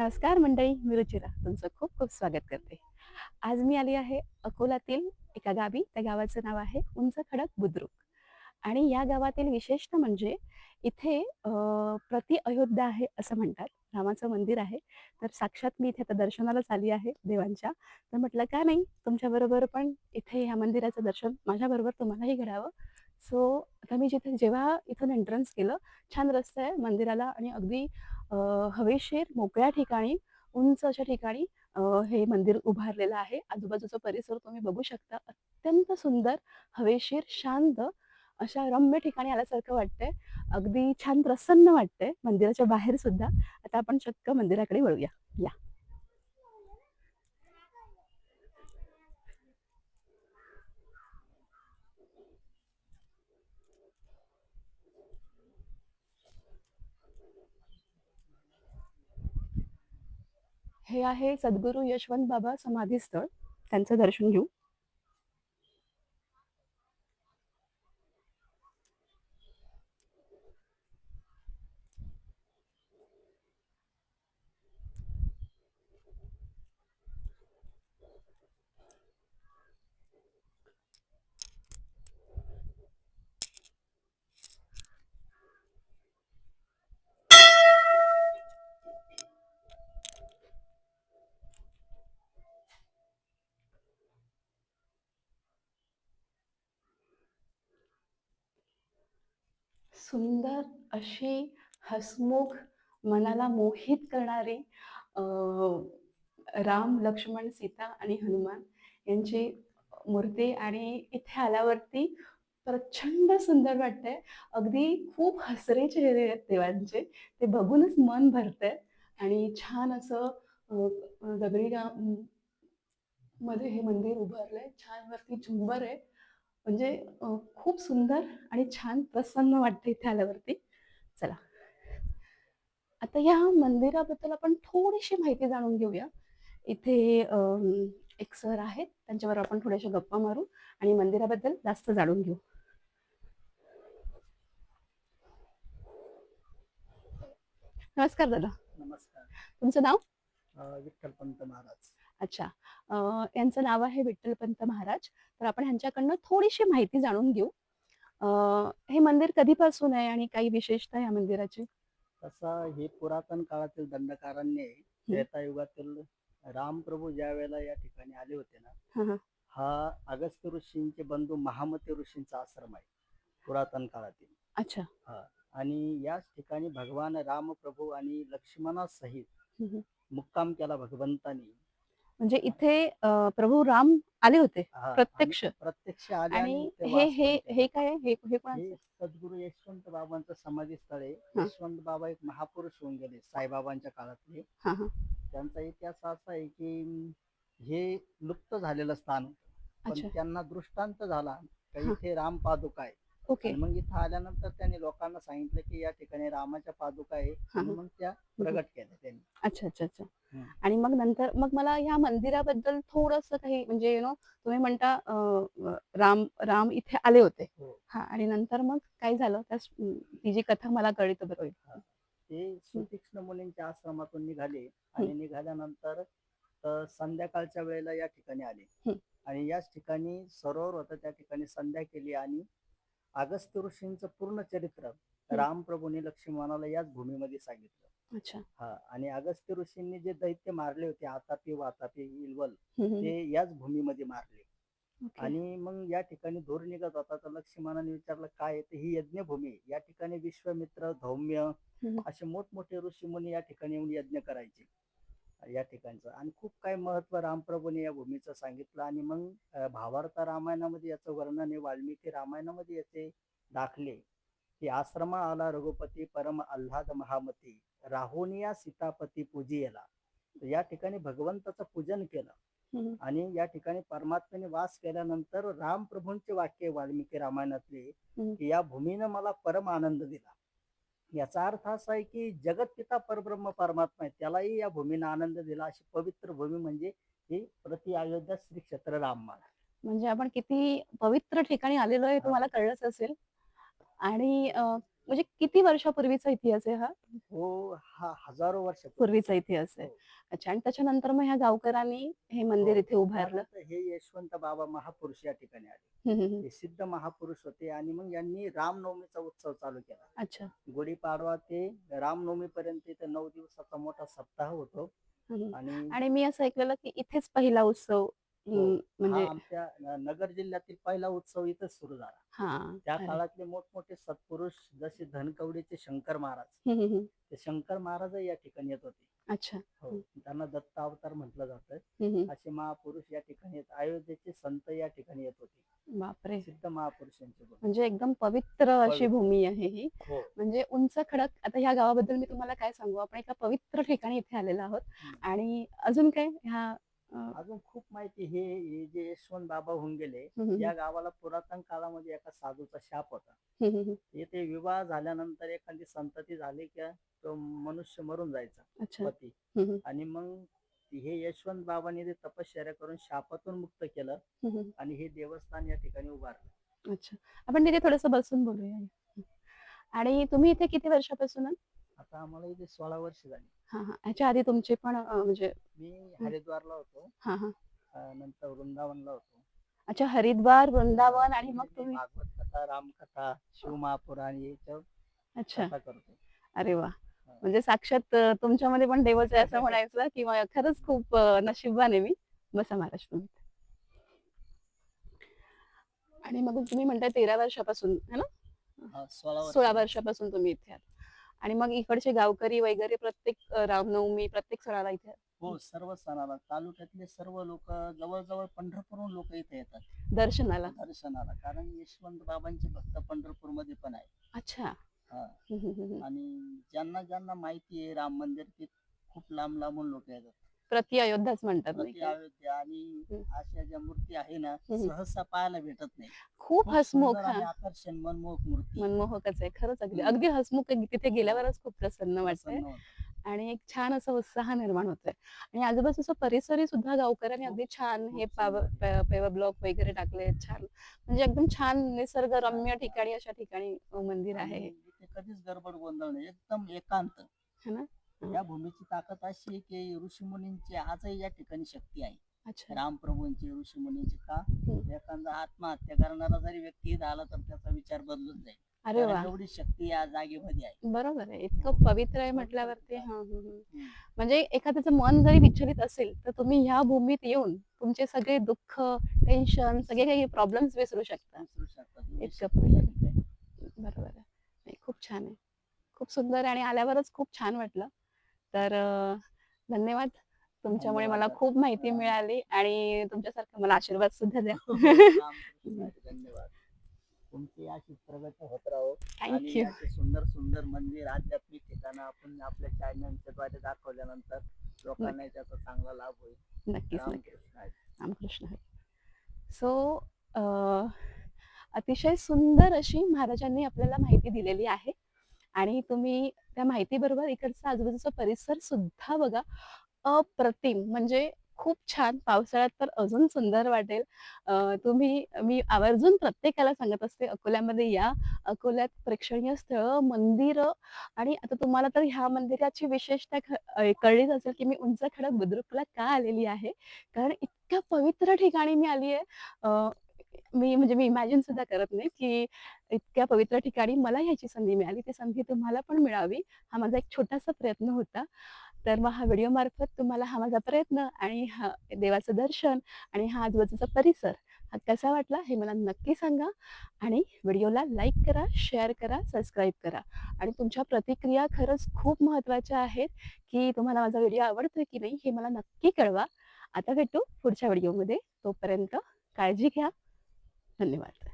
नमस्कार मंडळी मी रुचिरा. तुमचं खूप खूप स्वागत करते. आज मी आली आहे अकोलातील एका गावी. त्या गावाचं नाव आहे उंच खडक बुद्रुक. आणि या गावातील विशेषतः म्हणजे इथे प्रति अयोध्या आहे असं म्हणतात. रामाचं मंदिर आहे. तर साक्षात मी इथे आता दर्शनालाच आली आहे देवांच्या. तर म्हटलं का नाही? तुमच्याबरोबर पण इथे ह्या मंदिराचं दर्शन माझ्याबरोबर तुम्हालाही घडावं. सो आता मी जिथे जेव्हा इथून एंट्रन्स केलं छान रस्ता आहे मंदिराला. आणि अगदी हवेशीर मोकळ्या ठिकाणी उंच अशा ठिकाणी हे मंदिर उभारलेलं आहे. आजूबाजूचा परिसर तुम्ही बघू शकता. अत्यंत सुंदर हवेशीर शांत अशा रम्य ठिकाणी आल्यासारखं वाटतंय. अगदी छान प्रसन्न वाटतंय मंदिराच्या बाहेर सुद्धा. आता आपण चक्क मंदिराकडे वळूया. या. हे आहे सद्गुरू यशवंत बाबा समाधी स्थळ त्यांचं दर्शन घेऊ. सुंदर अशी हसमुख मनाला मोहित करणारी राम लक्ष्मण सीता आणि हनुमान यांची मूर्ती आणि इथे आल्यावरती प्रचंड सुंदर वाटतंय. अगदी खूप हसरे चेहरे आहेत देवांचे. ते बघूनच मन भरतंय आणि छान असं दगडी मध्ये हे मंदिर उभारलंय. छान वरती झुंबर आहे. म्हणजे खूप सुंदर आणि छान प्रसन्न वाटतं इथे आल्यावरती. चला. आता या मंदिराबद्दल आपण थोडीशी माहिती जाणून घेऊया. इथे एक सर आहेत. त्यांच्यावर आपण थोड्याशा गप्पा मारू आणि मंदिराबद्दल जास्त जाणून घेऊ. नमस्कार दादा. नमस्कार. तुमचं नाव? विठ्ठलपंत महाराज. अच्छा. यांचं नाव आहे विठ्ठलपंत महाराज. तर आपण ह्यांच्याकडनं थोडीशी माहिती जाणून घेऊ. हे मंदिर कधीपासून आहे आणि काही विशेषता या मंदिराची? तसा हे पुरातन काळातील दंडकारण्य आहे. त्रेतायुगातील रामप्रभू ज्या वेळेला या ठिकाणी आले होते हा, ना हा. हा. अगस्त्य ऋषींचे बंधू महामती ऋषींचा आश्रम आहे पुरातन काळातील. अच्छा. आणि याच ठिकाणी भगवान रामप्रभू आणि लक्ष्मणासहित. मुक्काम केला भगवंतानी. म्हणजे इथे प्रभू राम आले होते प्रत्यक्ष प्रत्यक्ष आले आणि हे हे हे. काय? हे हे कोणाचं? सद्गुरू यशवंत बाबांचं समाधी स्थळ आहे. यशवंत बाबा एक महापुरुष होऊन गेले साईबाबांच्या काळातले त्यांचा इतिहास असा आहे की हे लुप्त झालेलं स्थान. पण त्यांना दृष्टांत झाला का. इथे राम पादुका आहे ओके. आणि मग इथं आल्यानंतर त्यांनी लोकांना सांगितलं की या ठिकाणी रामाच्या पादुका आहे हा, आणि. मग त्या प्रगट केल्या त्यांनी. अच्छा अच्छा अच्छा. हम्म. आणि मग नंतर मग मला ह्या मंदिराबद्दल थोडस काही म्हणजे यु नो तुम्ही म्हणता अ, राम राम इथे आले होते. हो. हा आणि नंतर मग काय झालं? त्या ती जी कथा मला कळली तर बरं होईल ते सुतीक्ष्ण मुलींच्या आश्रमातून निघाले आणि निघाल्यानंतर अं, संध्याकाळच्या वेळेला या ठिकाणी आले. हम्म. आणि याच ठिकाणी सरोवर होतं त्या ठिकाणी संध्या केली आणि अगस्त्य ऋषींचं पूर्ण चरित्र रामप्रभूने लक्ष्मणाला याच भूमीमध्ये सांगितलं अच्छा हा आणि अगस्त्य ऋषींनी जे दैत्य मारले होते आतापी वातापी इलवल. ते याच भूमीमध्ये मारले. आणि मग या ठिकाणी धूर निघत होता तर लक्ष्मणाने विचारलं काय तर ही यज्ञभूमी. या ठिकाणी विश्वामित्र धौम्य. असे मोठमोठे ऋषीमुनी या ठिकाणी येऊन यज्ञ करायचे या ठिकाणचं. आणि खूप काय महत्त्व रामप्रभूने या भूमीचं सांगितलं आणि मग भावार्थ रामायणामध्ये याचं वर्णन आहे वाल्मिकी रामायणामध्ये याचे दाखले. की आश्रमा आला रघुपती परम आल्हाद महामती राहुनिया सीतापती पूजियला या ठिकाणी भगवंताचं पूजन केलं. आणि या ठिकाणी परमात्म्याने वास केल्यानंतर रामप्रभूंचे वाक्य वाल्मिकी रामायणातले. की या भूमीनं मला परम आनंद दिला. याचा अर्थ असा आहे की जगतपिता परब्रह्म परमात्मा आहे त्यालाही या भूमीनं आनंद दिला. अशी पवित्र भूमी म्हणजे ही प्रति अयोध्या श्री क्षेत्र राममाळ म्हणजे आपण किती पवित्र ठिकाणी आलेलो आहे तुम्हाला कळलंच असेल. आणि म्हणजे किती वर्षापूर्वीचा इतिहास आहे हा? हो हा हजारो वर्षापूर्वी. पूर्वीचा इतिहास आहे. हो. अच्छा आणि त्याच्यानंतर मग ह्या गावकऱ्यांनी हे मंदिर हो, इथे उभारलं? हे यशवंत बाबा महापुरुष या ठिकाणी आले. हे सिद्ध महापुरुष होते आणि मग यांनी रामनवमीचा उत्सव चालू केला. अच्छा. गुढीपाडवा ते रामनवमी पर्यंत इथं नऊ दिवसाचा मोठा सप्ताह होतो. आणि मी असं ऐकलेलं की इथेच पहिला उत्सव म्हणजे हा आमच्या न- नगर जिल्ह्यातील पहिला उत्सव इथंच सुरू झाला. त्या. काळातले मोठमोठे सत्पुरुष जसे धनकवडीचे शंकर महाराज. ते शंकर महाराज या ठिकाणी येत होते. अच्छा. हो त्यांना दत्त अवतार म्हटलं जातं. असे महापुरुष या ठिकाणी येत अयोध्येचे संत या ठिकाणी येत होते. बापरे. सिद्ध महापुरुषांचे. म्हणजे एकदम पवित्र अशी. भूमी आहे ही. हो. म्हणजे उंच खडक आता ह्या गावाबद्दल मी तुम्हाला काय सांगू? आपण एका पवित्र ठिकाणी इथे आलेलो आहोत. आणि अजून काय? ह्या अजून खूप माहिती हे हे जे यशवंत बाबा होऊन गेले या गावाला पुरातन काळामध्ये एका साधूचा शाप होता. येथे विवाह झाल्यानंतर एखादी संतती झाली की तो मनुष्य मरून जायचा पती. आणि मग हे यशवंत बाबांनी ते तपश्चर्या करून शापातून मुक्त केलं. आणि हे देवस्थान या ठिकाणी उभारलं. अच्छा. आपण तिथे थोडस बसून बोलूया. आणि तुम्ही इथे किती वर्षापासून? आता आम्हाला इथे सोळा वर्ष झाली. हा हा. ह्याच्या आधी तुमचे पण अं, म्हणजे मी हरिद्वारला होतो. हा हा. अं, नंतर वृंदावनला होतो. अच्छा हरिद्वार वृंदावन आणि मग तुम्ही भागवत कथा रामकथा शिवमहापुराण याच्यावर अच्छा. कथा करतो. अरे वा. म्हणजे साक्षात अं, तुमच्यामध्ये पण देवच आहे असं म्हणायचं किंवा खरंच खूप अं, नशीबवान आहे मी. बसा महाराष्ट्र आणि मग तुम्ही म्हणताय तेरा वर्षापासून है ना? हा, सोळा वर्ष. सोळा वर्षापासून तुम्ही इथे आहात. आणि मग इकडचे गावकरी वगैरे प्रत्येक रामनवमी प्रत्येक सणाला इथे हो सर्व सणाला तालुक्यातले सर्व लोक जवळजवळ पंढरपूरहून लोक इथे येतात. दर्शनाला. दर्शनाला कारण यशवंत बाबांचे भक्त पंढरपूरमध्ये पण आहे अच्छा. हा. आणि ज्यांना ज्यांना माहिती आहे राम मंदिर ते खूप लांब लांबून लोक येतात. प्रति अयोध्याच म्हणतात नाही प्रति का? अयोध्या आणि हम्म. अशा ज्या मूर्ती आहे ना हम्म. सहसा पाहायला भेटत नाही खूप खूप हसमुख सुंदर आणि आकर्षण मनमोहक मूर्ती मनमोहकच आहे खरंच अगदी हम्म. अगदी हसमुख आहे. तिथे गेल्यावरच खूप प्रसन्न वाटतंय प्रसन्न होतं. आणि एक छान असा उत्साह निर्माण होतोय आणि आजूबाजूचा परिसरही सुद्धा गावकऱ्यांनी अगदी छान खूप हे पाव सुंदर पेवर ब्लॉक वगैरे टाकले छान म्हणजे एकदम छान निसर्गरम्य ठिकाणी अशा ठिकाणी अं, मंदिर आहे आणि इथे कधीच गडबड गोंधळ नाही एकदम एकांत है ना. या भूमीची ताकद अशी आहे की ऋषीमुनींची आजही या ठिकाणी शक्ती आहे. अच्छा. रामप्रभूंची ऋषीमुनींची का? हम्म. एखादा आत्महत्या करणारा जरी व्यक्ती आला तर त्याचा विचार बदलून जाईल. अरे वा. एवढी शक्ती या जागेमध्ये आहे. बरोबर आहे. इतकं पवित्र आहे म्हटल्यावरती. म्हणजे एखाद्याचं मन जरी विचलित असेल तर तुम्ही ह्या भूमीत येऊन तुमचे सगळे दुःख टेन्शन सगळे काही प्रॉब्लेम्स विसरू शकता. इतकं. बरोबर आहे. खूप छान आहे. खूप सुंदर आहे आणि आल्यावरच खूप छान वाटलं. तर धन्यवाद. तुमच्यामुळे मला. खूप माहिती मिळाली आणि तुमच्यासारखं मला आशीर्वाद सुद्धा द्या. धन्यवाद. तुमची अशी प्रगती होत राहो. थँक्यू सुंदर सुंदर मंदिर आध्यात्मिक ठिकाणं आपण आपल्या चॅनलच्या द्वारे दाखवल्यानंतर लोकांना त्याचा चांगला लाभ होईल. नक्कीच नक्कीच. रामकृष्ण. सो अतिशय सुंदर अशी महाराजांनी आपल्याला माहिती दिलेली आहे. आणि तुम्ही त्या माहितीबरोबर इकडचा आजूबाजूचा परिसर सुद्धा बघा अप्रतिम. म्हणजे खूप छान. पावसाळ्यात तर अजून सुंदर वाटेल. तुम्ही मी आवर्जून प्रत्येकाला सांगत असते अकोल्यामध्ये या. अकोल्यात प्रेक्षणीय स्थळ मंदिरं आणि आता तुम्हाला तर ह्या मंदिराची विशेषता कळलीच असेल की मी उंच खडक बुद्रुकला का आलेली आहे? कारण इतक्या पवित्र ठिकाणी मी आली आहे मी म्हणजे मी इमॅजिन सुद्धा करत नाही की इतक्या पवित्र ठिकाणी मला ह्याची संधी मिळाली. ती संधी तुम्हाला पण मिळावी. हा माझा एक छोटासा प्रयत्न होता. तर मग हा व्हिडिओ मार्फत तुम्हाला हा माझा प्रयत्न आणि हा देवाचं दर्शन आणि हा आजूबाजूचा परिसर हा कसा वाटला हे मला नक्की सांगा. आणि व्हिडिओला लाईक करा शेअर करा सबस्क्राईब करा. आणि तुमच्या प्रतिक्रिया खरंच खूप महत्त्वाच्या आहेत की तुम्हाला माझा व्हिडिओ आवडतोय की नाही हे मला नक्की कळवा. आता भेटू पुढच्या व्हिडिओमध्ये तोपर्यंत काळजी घ्या. धन्यवाद.